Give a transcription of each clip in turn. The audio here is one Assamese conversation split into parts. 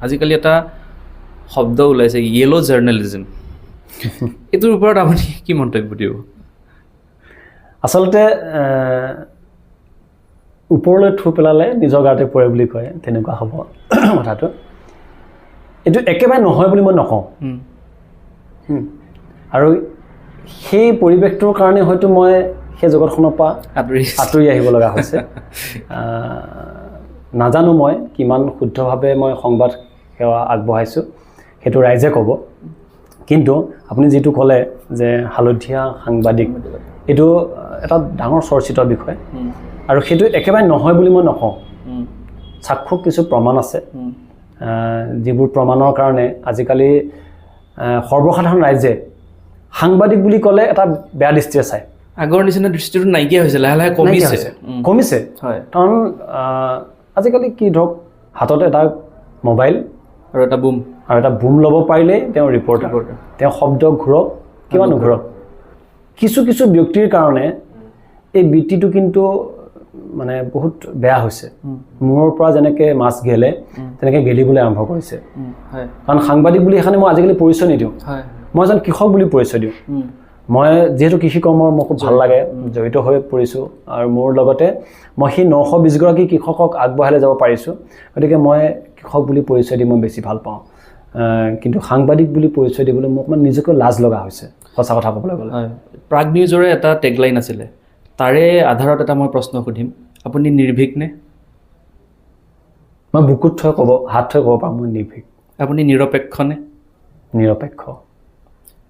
আজিকালি এটা শব্দ ওলাইছে য়েল' জাৰ্ণেলিজিম এইটোৰ ওপৰত আপুনি কি মন্তব্য দিব? আচলতে ওপৰলৈ থু পেলালে নিজৰ গাতে পৰে বুলি কয় তেনেকুৱা হ'ব কথাটো। এইটো একেবাৰে নহয় বুলি মই নকওঁ। আৰু সেই পৰিৱেশটোৰ কাৰণে হয়তো মই সেই জগতখনৰ পৰা আঁতৰি আঁতৰি আহিব লগা হৈছে। নাজানো মই কিমান শুদ্ধভাৱে মই সংবাদ সেৱা আগবঢ়াইছোঁ সেইটো ৰাইজে ক'ব। কিন্তু আপুনি যিটো ক'লে যে হালধীয়া সাংবাদিক এইটো এটা ডাঙৰ চৰ্চিত বিষয়। আৰু সেইটো একেবাৰে নহয় বুলি মই নকওঁ। চাক্ষুষ কিছু প্ৰমাণ আছে। যিবোৰ প্ৰমাণৰ কাৰণে আজিকালি সৰ্বসাধাৰণ ৰাইজে সাংবাদিক বুলি ক'লে এটা বেয়া দৃষ্টিৰে চায়। আগৰ নিচিনা দৃষ্টিটো নাইকিয়া হৈছে লাহে লাহে কমিছে। কমিছে। হয়। কাৰণ আজিকালি কি ধৰক হাতত এটা মোবাইল আৰু এটা বুম আৰু এটা বুম ল'ব পাৰিলেই তেওঁ ৰিপৰ্টাৰ তেওঁ শব্দ ঘূৰক কিমান ঘূৰক? কিছু কিছু ব্যক্তিৰ কাৰণে এই বৃত্তিটো কিন্তু মানে বহুত বেয়া হৈছে। মূৰৰ পৰা যেনেকৈ মাছ গেলে তেনেকৈ গেলিবলৈ আৰম্ভ কৰিছে। কাৰণ সাংবাদিক বুলি এখানে মই আজিকালি পৰিচয় নিদিওঁ। মই এজন কৃষক বুলি পৰিচয় দিওঁ। মই যিহেতু কৃষি কৰ্মৰ মোৰ খুব ভাল লাগে জড়িত হৈ পৰিছোঁ আৰু মোৰ লগতে মই সেই নশ বিছগৰাকী কৃষকক আগবঢ়াই যাব পাৰিছোঁ। গতিকে মই কৃষক বুলি পৰিচয় দি মই বেছি ভাল পাওঁ। কিন্তু সাংবাদিক বুলি পৰিচয় দিবলৈ মোক মানে নিজকে লাজ লগা হৈছে সঁচা কথা ক'বলৈ গ'লে। প্ৰাগ নিউজৰে এটা টেগলাইন আছিলে তাৰে আধাৰত এটা মই প্ৰশ্ন সুধিম আপুনি নিৰ্ভীক নে? মই বুকুত থৈ ক'ব হাত থৈ ক'ব পাৰোঁ মই নিৰ্ভীক। আপুনি নিৰপেক্ষ নে? নিৰপেক্ষ।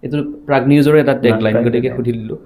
এইটো প্ৰাগ নিউজৰে এটা টেগলাইন প্ৰাগ গতিকে। সুধি দিলোঁ।